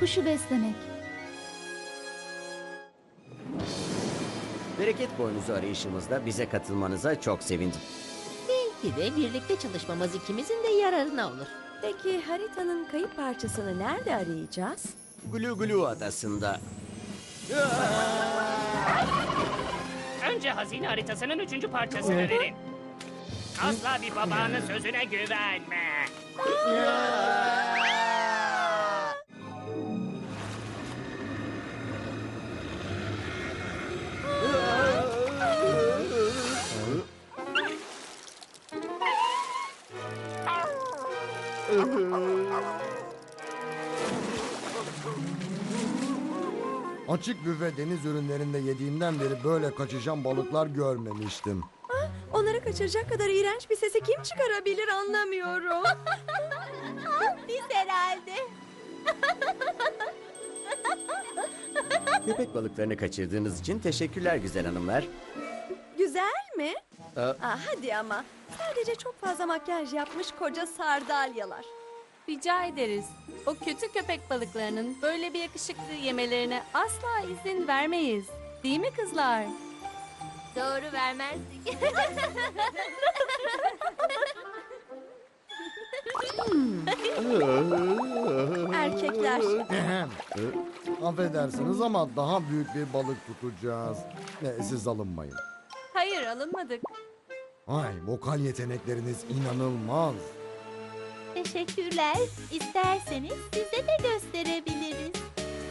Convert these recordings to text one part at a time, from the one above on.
kuşu beslemek. Bereket boynuzu arayışımızda bize katılmanıza çok sevindim. Belki de birlikte çalışmamız ikimizin de yararına olur. Peki haritanın kayıp parçasını nerede arayacağız? Gulu Gulu adasında. Önce hazine haritasının üçüncü parçasını verin. Asla bir babanın sözüne güvenme. Açık büfe deniz ürünlerinde yediğimden beri böyle kaçışan balıklar görmemiştim. Onları kaçıracak kadar iğrenç bir sesi kim çıkarabilir anlamıyorum. Biz herhalde. Köpek balıklarını kaçırdığınız için teşekkürler güzel hanımlar. Güzel mi? Aa, Aa, hadi ama. Sadece çok fazla makyaj yapmış koca sardalyalar. Rica ederiz. O kötü köpek balıklarının böyle bir yakışıklı yemelerine asla izin vermeyiz. Değil mi kızlar? Doğru vermezdik. Erkekler. Affedersiniz ama daha büyük bir balık tutacağız. Siz alınmayın. Hayır alınmadık. Ay vokal yetenekleriniz inanılmaz. Teşekkürler. İsterseniz size de gösterebiliriz.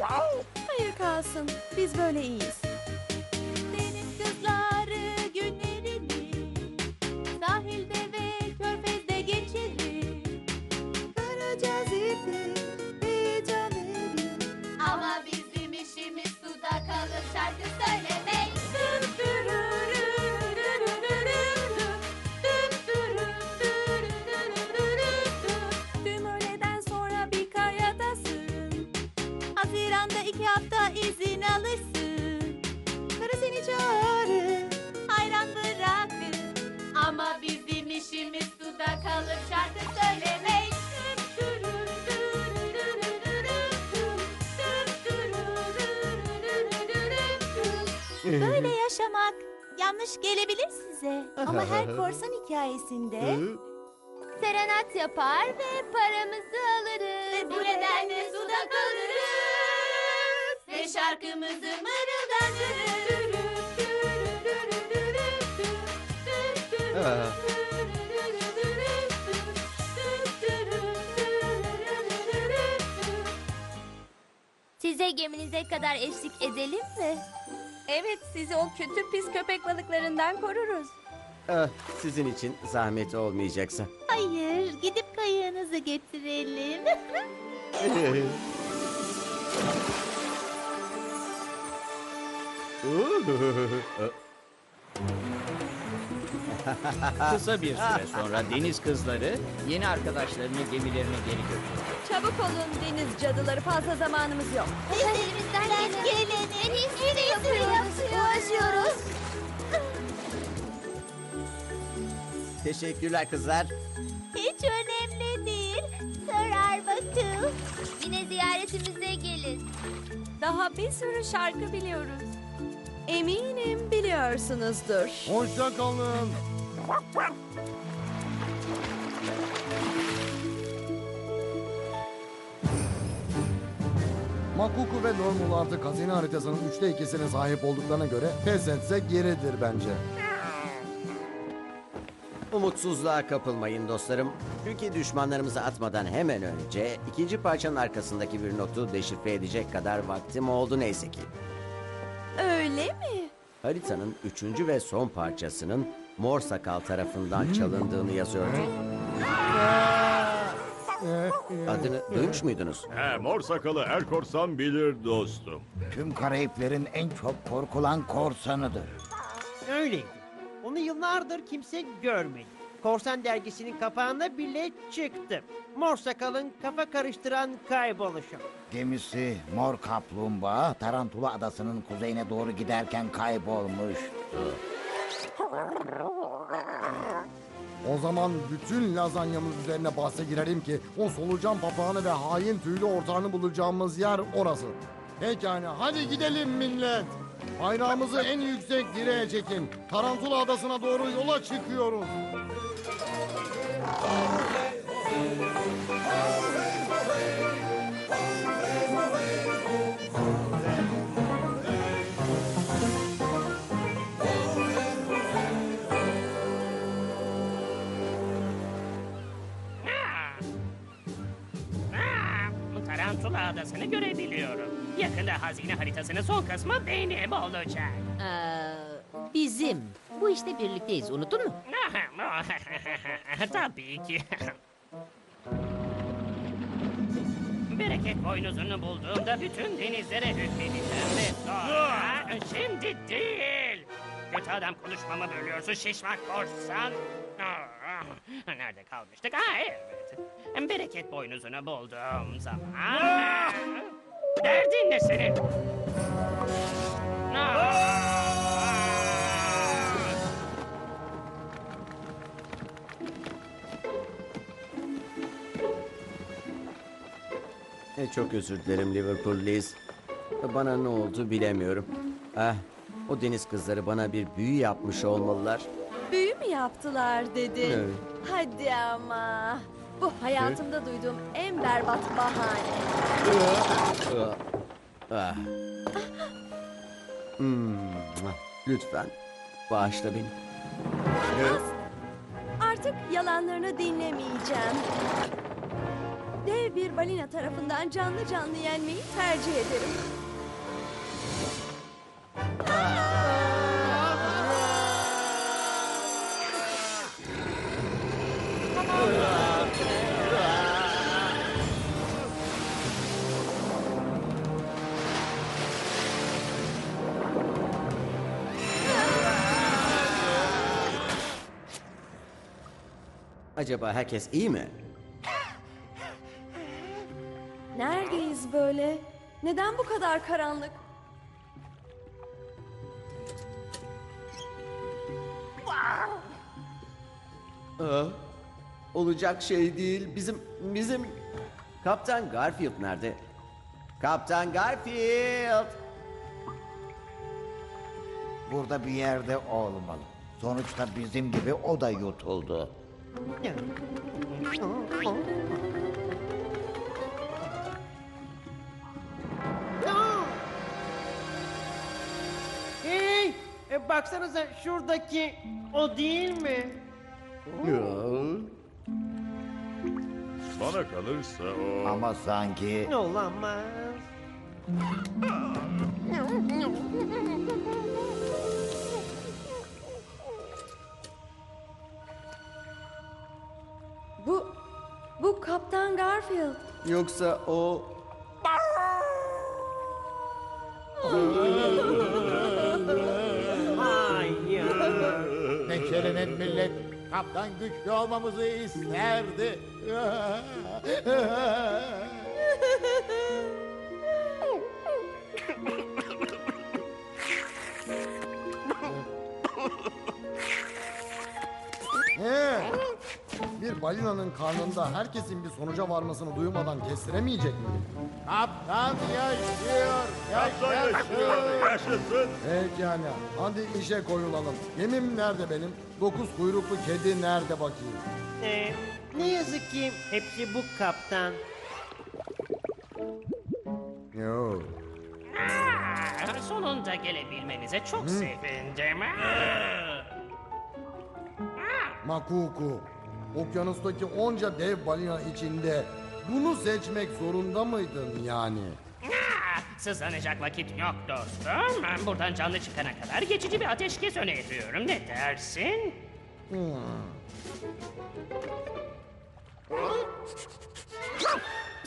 Hayır kalsın. Biz böyle iyiyiz. Deniz kızları günlerini sahilde ve körfezde geçirir. İpi, bir Ama bizim işimiz suda kalır şarkı söylemek. Böyle yaşamak yanlış gelebilir size. Ama her korsan hikayesinde serenat yapar ve paramızı alırız. Bu nedenle suda kalırız ve şarkımızı mırıldanırız. Size geminize kadar eşlik edelim mi? Evet sizi o kötü pis köpek balıklarından koruruz. ah, sizin için zahmet olmayacaksa. Hayır, gidip kayığınızı getirelim. Kısa bir süre sonra deniz kızları yeni arkadaşlarını gemilerine geri götürdü. Çabuk olun deniz cadıları fazla zamanımız yok. Biz elimizden gelenin en iyisini yapıyoruz, uğraşıyoruz. Teşekkürler kızlar. Hiç önemli değil. Sorar bakın. Yine ziyaretimize gelin. Daha bir sürü şarkı biliyoruz. Eminim biliyorsunuzdur. Hoşça kalın. Makuku ve Normal artık hazine haritasının üçte ikisine sahip olduklarına göre pes etsek geridir bence. Umutsuzluğa kapılmayın dostlarım. Çünkü düşmanlarımızı atmadan hemen önce ikinci parçanın arkasındaki bir notu deşifre edecek kadar vaktim oldu neyse ki. Öyle mi? Haritanın üçüncü ve son parçasının Mor Sakal tarafından çalındığını yazıyordu. Adını duymuş muydunuz? He, mor sakalı her korsan bilir dostum. Tüm Karayiplerin en çok korkulan korsanıdır. Öyleydi. Onu yıllardır kimse görmedi. Korsan dergisinin kapağına bile çıktı. Mor sakalın kafa karıştıran kayboluşu. Gemisi Mor Kaplumbağa Tarantula Adası'nın kuzeyine doğru giderken kaybolmuş. O zaman bütün lazanyamız üzerine bahse girerim ki o solucan papağanı ve hain tüylü ortağını bulacağımız yer orası. Pekala hadi gidelim millet. Bayrağımızı en yüksek direğe çekin. Tarantula adasına doğru yola çıkıyoruz. Tarantula adasını görebiliyorum. Yakında hazine haritasının son kısmı benim olacak. Aa, bizim. Bu işte birlikteyiz unuttun mu? Tabii ki. Bereket boynuzunu bulduğumda bütün denizlere hükmedeceğim ve sonra... Şimdi değil! Kötü adam konuşmamı bölüyorsun şişmak korsan. Aa, Nerede kalmıştık? Ha evet. Bereket boynuzunu bulduğum zaman... Derdin ne senin? Aa! E, çok özür dilerim Liverpool Liz. Bana ne oldu bilemiyorum. Ah, o deniz kızları bana bir büyü yapmış olmalılar. Büyü mü yaptılar dedin? Evet. Hadi ama. Bu hayatımda duyduğum en berbat bahane. Ah. Ah. Hmm, Lütfen bağışla beni. Artık yalanlarını dinlemeyeceğim. Dev bir balina tarafından canlı canlı yenmeyi tercih ederim. Acaba herkes iyi mi? Neredeyiz böyle? Neden bu kadar karanlık? Aa, olacak şey değil. Bizim bizim Kaptan Garfield nerede? Kaptan Garfield. Burada bir yerde olmalı. Sonuçta bizim gibi o da yutuldu. Hey! E, baksanıza şuradaki o değil mi? Bana kalırsa o... Ama sanki Olamaz. Bu, bu Kaptan Garfield. Yoksa o kaptan güçlü olmamızı isterdi. He. Bir balinanın karnında herkesin bir sonuca varmasını duymadan kestiremeyecek mi? Kaptan yaşıyor. Kaptan yaşıyor, yaşasın. Pekala. Hadi işe koyulalım. Gemim nerede benim? Dokuz kuyruklu kedi nerede bakayım? E, ne yazık ki hepsi bu kaptan. Yo. Aa, Sonunda gelebilmenize çok sevindim. Aa! Makuku. Okyanustaki onca dev balina içinde bunu seçmek zorunda mıydın yani? Aa, Sızlanacak vakit yok dostum. Buradan canlı çıkana kadar geçici bir ateşkes öneriyorum. Ne dersin?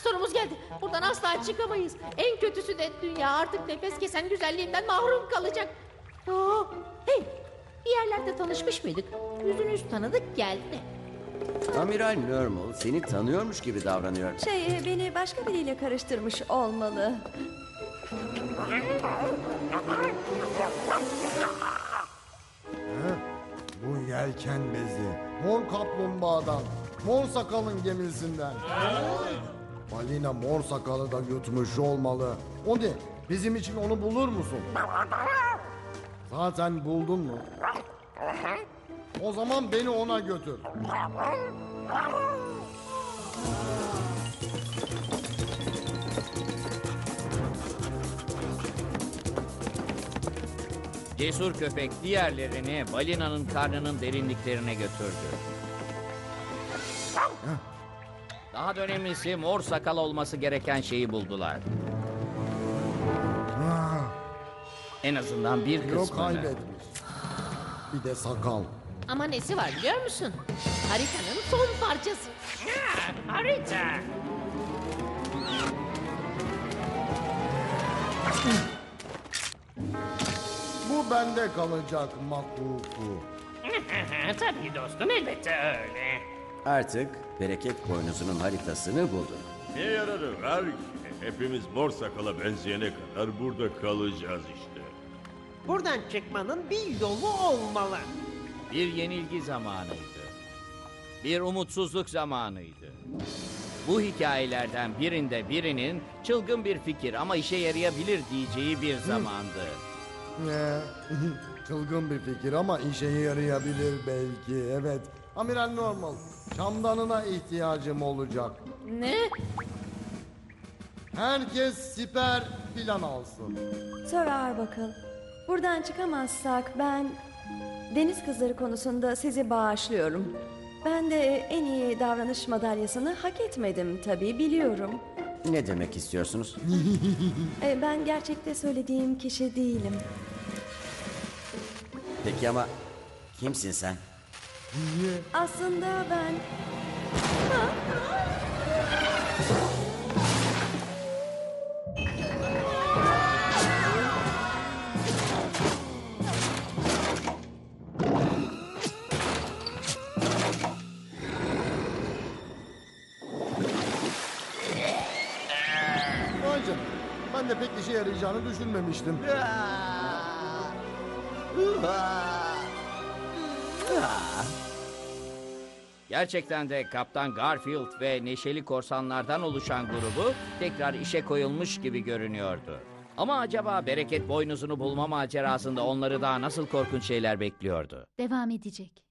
Sonumuz geldi. Buradan asla çıkamayız. En kötüsü de dünya artık nefes kesen güzelliğinden mahrum kalacak. Aa, hey, bir yerlerde tanışmış mıydık? Yüzünüz tanıdık geldi. Amiral Normal seni tanıyormuş gibi davranıyor. Şey, beni başka biriyle karıştırmış olmalı. Bu yer yelken bezi. Mor kaplumbağadan. Mor sakalın gemisinden. Balina mor sakalı da yutmuş olmalı. O de bizim için onu bulur musun? Zaten buldun mu? O zaman beni ona götür. Cesur köpek diğerlerini balinanın karnının derinliklerine götürdü. Daha da önemlisi mor sakal olması gereken şeyi buldular. Ah, En azından bir Yok kısmını. kaybetmiş. Bir de sakal. Ama nesi var biliyor musun? Haritanın son parçası. Ha, harita. Bu bende kalacak makuku. Tabii dostum elbette öyle. Artık bereket boynuzunun haritasını buldum. Ne yararı var ki? Hepimiz mor sakala benzeyene kadar burada kalacağız işte. Buradan çıkmanın bir yolu olmalı. Bir yenilgi zamanıydı. Bir umutsuzluk zamanıydı. Bu hikayelerden birinde birinin çılgın bir fikir ama işe yarayabilir diyeceği bir zamandı. Ne? Çılgın bir fikir ama işe yarayabilir belki. Evet. Amiral Normal. Çamdanına ihtiyacım olacak. Ne? Herkes siper plan alsın. Sir Arbuckle, buradan çıkamazsak ben deniz kızları konusunda sizi bağışlıyorum. Ben de en iyi davranış madalyasını hak etmedim tabii biliyorum. Ne demek istiyorsunuz? E, ben gerçekte söylediğim kişi değilim. Peki ama kimsin sen? Aslında ben... Vay canına. Ben de pek işe yarayacağını düşünmemiştim. Gerçekten de Kaptan Garfield ve neşeli korsanlardan oluşan grubu tekrar işe koyulmuş gibi görünüyordu. Ama acaba bereket boynuzunu bulma macerasında onları daha nasıl korkunç şeyler bekliyordu? Devam edecek.